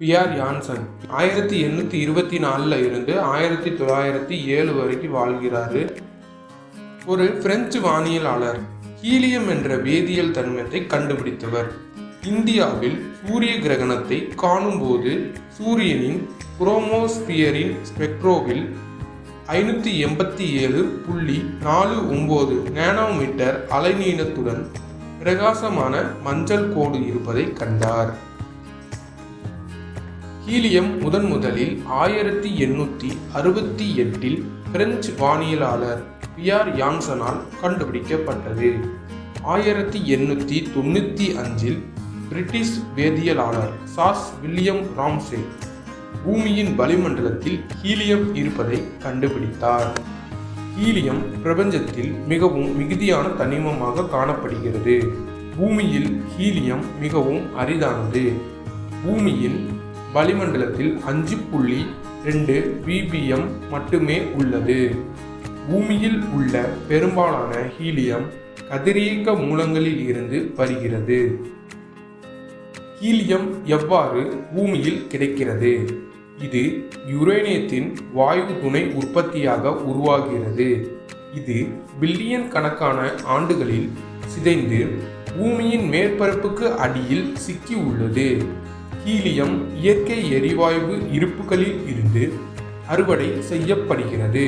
PR Jansen ஆயிரத்தி எண்ணூற்றி இருபத்தி நாலில் இருந்து ஆயிரத்தி தொள்ளாயிரத்தி ஏழு வரைக்கும் வாழ்கிறார். ஒரு பிரெஞ்சு வானியலாளர் ஹீலியம் என்ற வேதியியல் தன்மத்தை கண்டுபிடித்தவர். இந்தியாவில் சூரிய கிரகணத்தை காணும்போது சூரியனின் குரோமோஸ்பியரின் ஸ்பெக்ட்ரோவில் ஐநூற்றி எண்பத்தி ஏழு புள்ளி நாலு ஒம்பது நேனோமீட்டர் அலைநீளத்துடன் பிரகாசமான மஞ்சள் கோடு இருப்பதை கண்டார். ஹீலியம் முதன் முதலில் ஆயிரத்தி எண்ணூற்றி அறுபத்தி எட்டில் பிரெஞ்சு வானியலாளர் பியார் யான்சனால் கண்டுபிடிக்கப்பட்டது. ஆயிரத்தி எண்ணூற்றி தொண்ணூற்றி அஞ்சில் பிரிட்டிஷ் வேதியியலாளர் சாஸ் வில்லியம் ராம்சே பூமியின் வளிமண்டலத்தில் ஹீலியம் இருப்பதை கண்டுபிடித்தார். ஹீலியம் பிரபஞ்சத்தில் மிகவும் மிகுதியான தனிமமாக காணப்படுகிறது. பூமியில் ஹீலியம் மிகவும் அரிதானது. பூமியின் வளிமண்டலத்தில் அஞ்சு புள்ளி ரெண்டு பிபிஎம் மட்டுமே உள்ளது. பூமியில் உள்ள பெரும்பாலான ஹீலியம் கதிரியக்க மூலங்களில் இருந்து வருகிறது. ஹீலியம் எவ்வாறு பூமியில் கிடைக்கிறது? இது யுரேனியத்தின் வாயு துணை உற்பத்தியாக உருவாகிறது. இது பில்லியன் கணக்கான ஆண்டுகளில் சிதைந்து பூமியின் மேற்பரப்புக்கு அடியில் சிக்கி உள்ளது ஹீலியம் இயற்கை எரிவாயு இருப்புகளில் இருந்து அறுவடை செய்யப்படுகிறது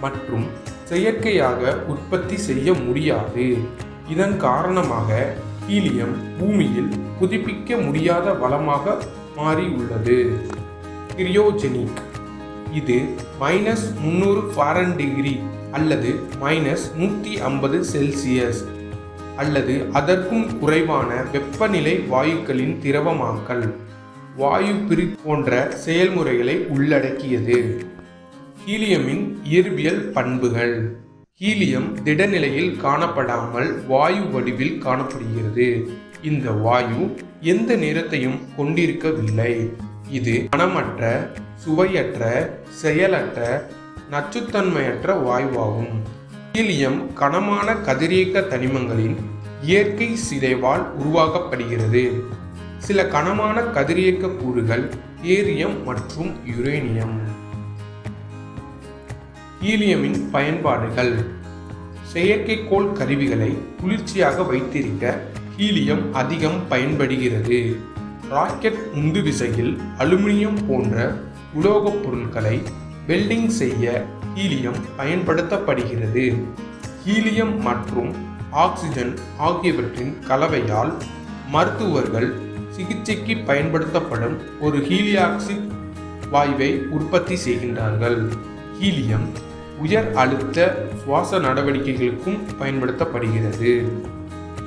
மற்றும் செயற்கையாக உற்பத்தி செய்ய முடியாது. இதன் காரணமாக ஹீலியம் பூமியில் புதுப்பிக்க முடியாத வளமாக மாறியுள்ளது. கிரியோஜெனிக். இது மைனஸ் முந்நூறு ஃபாரன் டிகிரி அல்லது மைனஸ் நூற்றி ஐம்பது செல்சியஸ் அல்லது அதற்கும் குறைவான வெப்பநிலை வாயுக்களின் திரவமாக்கல் வாயு பிரி போன்ற செயல்முறைகளை உள்ளடக்கியது. ஹீலியமின் இயற்பியல் பண்புகள். ஹீலியம் திடநிலையில் காணப்படாமல் வாயு வடிவில் காணப்படுகிறது. இந்த வாயு எந்த நிறத்தையும் கொண்டிருக்கவில்லை. இது மனமற்ற சுவையற்ற செயலற்ற நச்சுத்தன்மையற்ற வாயுவாகும். ஹீலியம் கனமான கதிரியக்க தனிமங்களின் இயற்கை சிதைவால் உருவாக்கப்படுகிறது. சில கனமான கதிரியக்க கூறுகள் ஏரியம் மற்றும் யுரேனியம். ஹீலியமின் பயன்பாடுகள். செயற்கைக்கோள் கருவிகளை குளிர்ச்சியாக வைத்திருக்க ஹீலியம் அதிகம் பயன்படுகிறது. ராக்கெட் உந்து விசையில் அலுமினியம் போன்ற உலோகப் பொருட்களை வெல்டிங் செய்ய ஹீலியம் பயன்படுத்தப்படுகிறது. ஹீலியம் மற்றும் ஆக்சிஜன் ஆகியவற்றின் கலவையால் மருத்துவர்கள் சிகிச்சைக்கு பயன்படுத்தப்படும் ஒரு ஹீலியாக்சிக் வாயுவை உற்பத்தி செய்கின்றார்கள். ஹீலியம் உயர் அழுத்த சுவாச நடவடிக்கைகளுக்கும் பயன்படுத்தப்படுகிறது.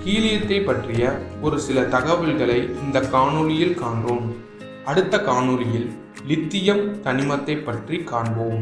ஹீலியத்தை பற்றிய ஒரு சில தகவல்களை இந்த காணொளியில் காண்போம். அடுத்த காணொளியில் லித்தியம் தனிமத்தை பற்றி காண்போம்.